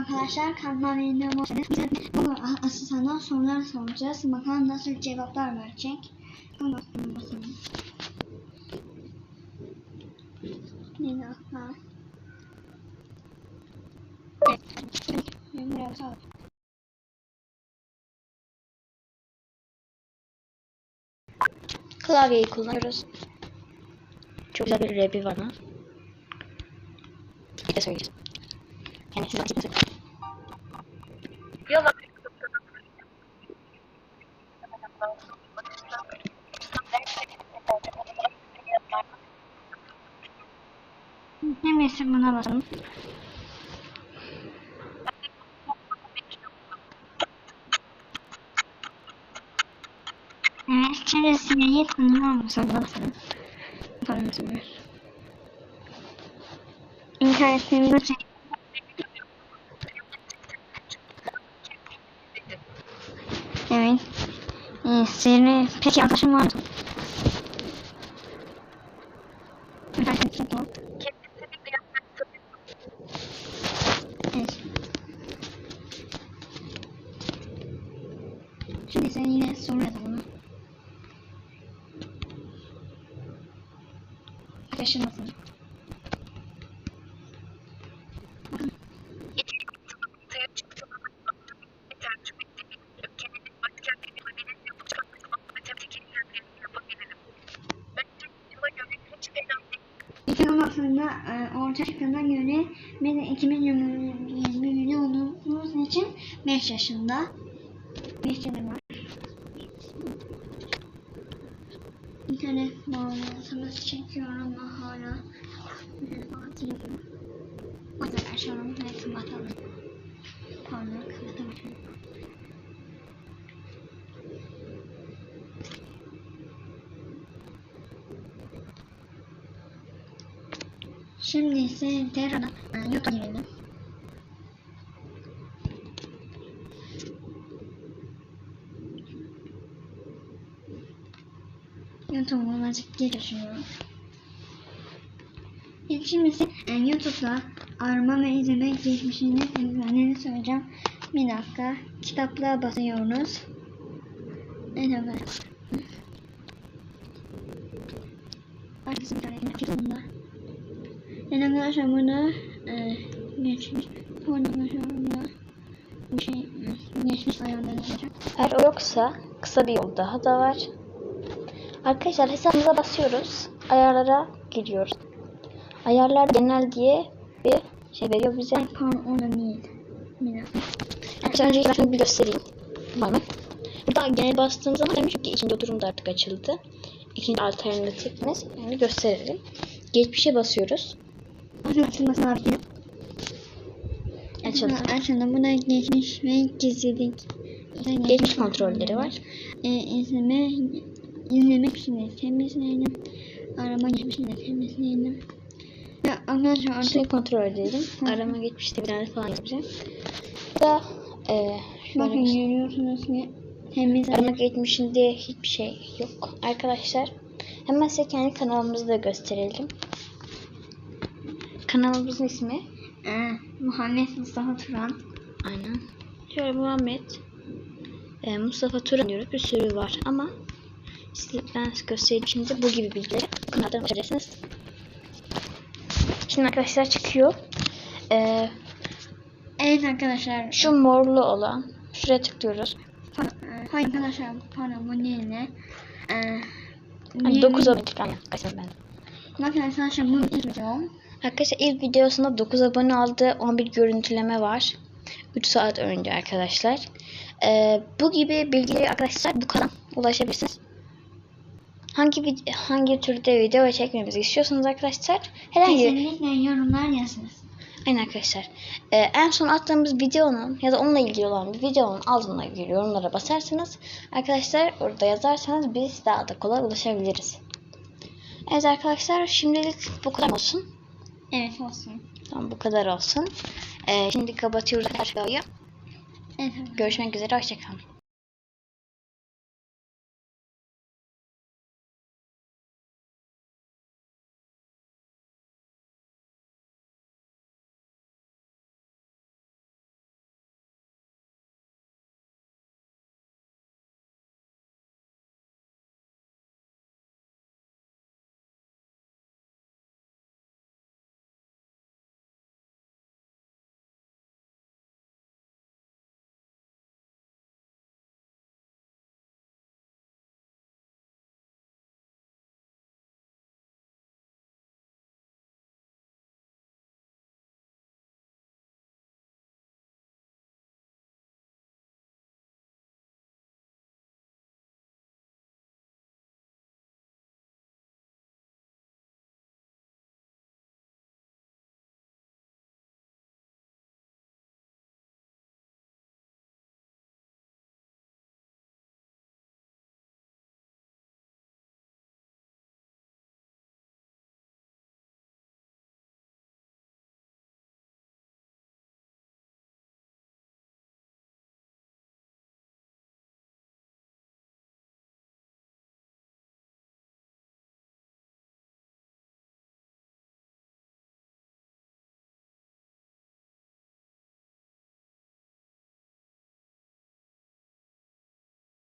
arkadaşlar. Kanalıma yeniden hoş geldiniz. Bize bu asistandan sorular soracağız. Bakalım nasıl cevaplar verecek. Ama bakalım. Bir dakika. Klavyeyi kullanıyoruz. Çok güzel bir rapi var mı? Bir de söyleyeceğiz. Yani siz açıkçası. Yok. Neyse buna bakalım. Evet, şimdi sineği tanımlar mısın? Bakalım. Bakalım. İnternetimde şey... Evet. Ee, Siri, peki arkadaşım var mı? Evet. Şimdi sen yine soru yazalım. Yaşamasın. İki numarasında e, orta çıkana göre biz 2020 milyon olduğumuz için 5 yaşında. 5 yaşında var. İnternet bağlantımız çekiyor ama hala bağlantıyorum. O yüzden açalım ve kapatalım. Pardon Şimdi ise Terra'da YouTube'a girelim. YouTube'a azıcık geçiyorum. Şimdi ise e, YouTube'da arama ve izleme geçmişini temizlendiğini söyleyeceğim. Bir dakika. Kitaplığa basıyoruz. Evet. Arkası bir tane kitabında. Yani arkadaşlar burada e, geçmiş. Burada burada bir şey geçmiş ayarları olacak. Eğer o yoksa kısa bir yol daha da var. Arkadaşlar hesabımıza basıyoruz. Ayarlara giriyoruz. Ayarlar genel diye bir şey veriyor bize. Ay pardon orada değil. Arkadaşlar önce ben bir göstereyim. Var mı? Burada genel bastığım zaman demiş ki ikinci oturum da artık açıldı. İkinci alternatifimiz yani gösterelim. Geçmişe basıyoruz. Bakın açılması lazım. Açıldı. Açıldı. Burada geçmiş ve gizlilik. Geçmiş kontrolleri var. E, izleme, izlemek için temizleyelim. Arama geçmişini de temizleyelim. Ya arkadaşlar artık Şimdi kontrol edelim. Arama geçmişte bir tane falan yapacağım. Da e, bakın şöyle görüyorsunuz ki temiz arama geçmişinde hiçbir şey yok arkadaşlar. Hemen size kendi kanalımızı da gösterelim. Kanalımızın ismi e, Muhammed Mustafa Turan. aynen. Şöyle Muhammed e, Mustafa Turan diyoruz. Bir sürü var ama size ben göstereyim şimdi bu gibi bilgileri kanaldan ulaşabilirsiniz. Şimdi arkadaşlar çıkıyor. E, Evet arkadaşlar. şu morlu olan şuraya tıklıyoruz. Hayır arkadaşlar bu değil de. E, Hani bir- 9 abone falan arkadaşlar ben. Bakın arkadaşlar bu ilk videom. Arkadaşlar ilk videosunda 9 abone aldı. 11 görüntüleme var. 3 saat önce arkadaşlar. Ee, bu gibi bilgileri arkadaşlar bu kanala ulaşabilirsiniz. Hangi hangi türde video çekmemizi istiyorsanız arkadaşlar herhangi Kesinlikle yorumlar yazınız. Aynen arkadaşlar. Ee, en son attığımız videonun ya da onunla ilgili olan bir videonun altına yorumlara basarsanız arkadaşlar orada yazarsanız biz daha da kolay ulaşabiliriz. Evet arkadaşlar şimdilik bu kadar olsun. Evet olsun. Tamam bu kadar olsun. Ee, şimdi kapatıyoruz arkadaşlar. Evet. Görüşmek üzere. Hoşçakalın.